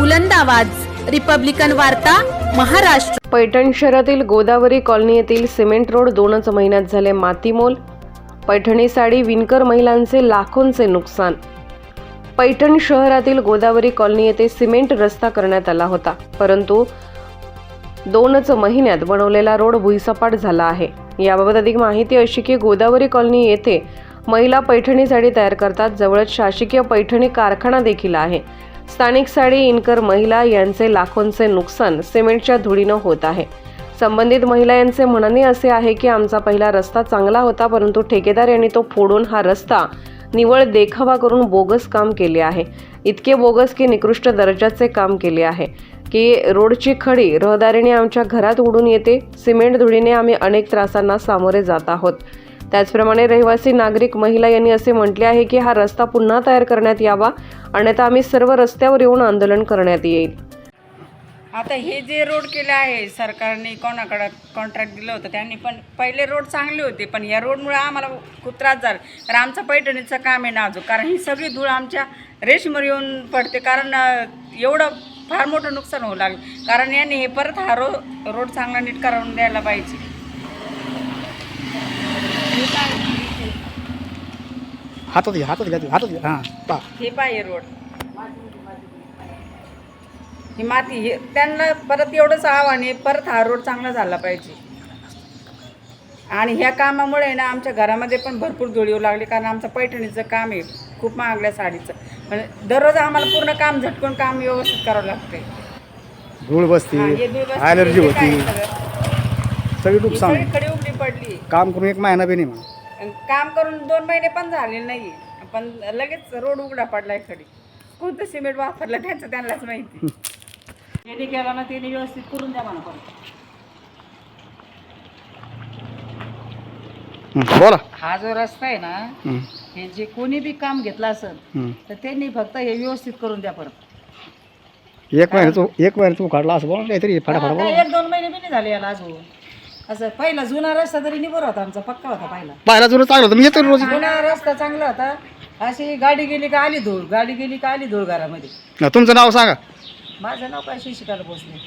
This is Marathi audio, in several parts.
बुलंद आवाज. रिपब्लिकन वार्ता महाराष्ट्र. पैठण शहरातील गोदावरी कॉलनी येथील सिमेंट रोड दोनच महिन्यात झाले मातीमोल. पैठणी साडी विणकर महिलांचे लाखोंचे नुकसान. पैठण शहरातील गोदावरी कॉलनी येथे सिमेंट रस्ता करण्यात आला होता परंतु दोनच महिन्यात बनवलेला रोड भुईसपाट झाला आहे. याबाबत अधिक माहिती अशी की गोदावरी कॉलनी येथे महिला पैठणी साडी तयार करतात जवळच शासकीय पैठणी कारखाना देखील आहे. स्थानिक साडी इनकर महिला यांचे लाखोंचे नुकसान सिमेंटच्या धुळीनं होत आहे. संबंधित महिला यांचे म्हणणे असे आहे की आमचा पहिला रस्ता चांगला होता परंतु ठेकेदार यांनी तो फोडून हा रस्ता निवळ देखावा करून बोगस काम केले आहे. इतके बोगस की निकृष्ट दर्जाचे काम केले आहे. की रोडची खडी रहदारीने आमच्या घरात उडून येते सिमेंट धुळीने आम्ही अनेक त्रासांना सामोरे जात आहोत. त्याचप्रमाणे रहिवासी नागरिक महिला यांनी असे म्हटले आहे की हा रस्ता पुन्हा तयार करण्यात यावा अन्यथा आम्ही सर्व रस्त्यावर येऊन आंदोलन करण्यात येईल. आता हे जे रोड केले आहे सरकारने कोणाकडं कॉन्ट्रॅक्ट दिलं होतं त्यांनी पण पहिले रोड चांगले होते पण या रोडमुळे आम्हाला खूप त्रास झाला. कारण आमचं पैठणीचं काम आहे नाजूक कारण ही सगळी धूळ आमच्या रेशमर येऊन पडते कारण एवढं फार मोठं नुकसान होऊ लागलं. कारण यांनी हे परत हा रो रोड चांगला नीट करून द्यायला पाहिजे. हातात घ्या हातात घ्या. हातात घ्या हां पा हे पाहिजे रोड. ही माती हे त्यांना परत एवढंच आव्हान आहे परत हा रोड चांगला झाला पाहिजे. आणि ह्या कामामुळे ना आमच्या घरामध्ये पण भरपूर धूळ येऊ लागली कारण आमचं पैठणीचं काम आहे खूप महागल्या साडीचं. पण दररोज आम्हाला पूर्ण काम झटकून काम व्यवस्थित करावं लागतंय. धूळ बसते ॲलर्जी काय होती सगळं? नुकसान सगळी खडी उघडी पडली काम करून एक महिना बी नाही मग काम करून दोन महिने पण झाले नाही पण लगेच रोड उघडा पडलाय खडी कोणतं सिमेंट वापरलं त्यांचं त्यांनाच माहिती. ज्यांनी केला ना त्यांनी व्यवस्थित करून द्या मला परत. हं, बोला. हा जो रस्ता आहे ना हं, हे जे कोणी बी काम घेतलं असेल हं. तर त्यांनी फक्त हे व्यवस्थित करून द्या परत. एक महिना तू एक महिना तू काढला असं बोला काहीतरी फटाफट बोला. एक दोन महिने बी नाही झाले याला अजून. असं पहिला जुना रस्ता तरी निबर होता आमचा पक्का होता पहिला. पाहायला जुनं चांगलं होतं मी येतो रोज. जुना रस्ता चांगला होता. अशी गाडी गेली का आली धूळ गाडी गेली का आली धूळ घरामध्ये. तुमचं नाव सांगा. माझं नाव काय शिशिकाला पोचले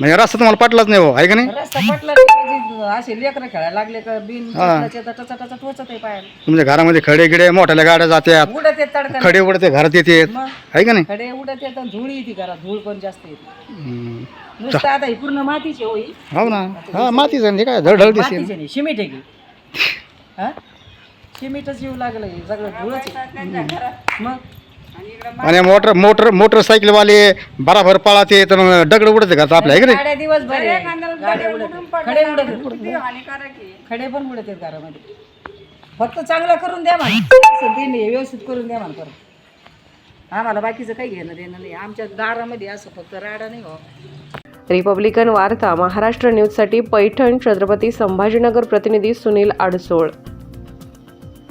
म्हणजे रस्ता तुम्हाला पटलाच नाही हो आहे का नाही? रस्ता पटला नाही म्हणजे असे लेकरं खेळायला लागले का बिन हा. टचा टचा टचा टोचत आहे पायाला तुमच्या घरामध्ये खडे गिडे मोठ्या गाड्या जात्यात. उडत येत तडका खडे उडते घरात येते. मग? आहे का नाही? खडे उडत येत आणि धूळ येते घरात धूळ पण जास्त येते. हं. नुसतं आता ही पूर्ण मातीची होई. हो ना. हा मातीच आहे काय धडधड दिसते मातीची नाही शिमिट आहे की. हा? शिमिटच येऊ लागलं हे सगळं धुळच आहे. मग? आणि मोटर मोटर मोटरसायकलवाले बराबर पळाते तर मग दगड उडते का आपल्या आहे का नाही? गाड्या दिवसभर आहे. गाड्या उडत आहेत. खडे उडत आहेत. खडे पण उडत आहेत घरामध्ये. फक्त चांगलं करून द्या मला असं ते नाही, व्यवस्थित करून द्या मला परत. आम्हाला बाकीचं काही घेणं देणं नाही. आमच्या दारामध्ये असं फक्त राडा नाही हो. रिपब्लिकन वार्ता महाराष्ट्र न्यूजसाठी पैठण छत्रपती संभाजीनगर प्रतिनिधी सुनील आडसोळ.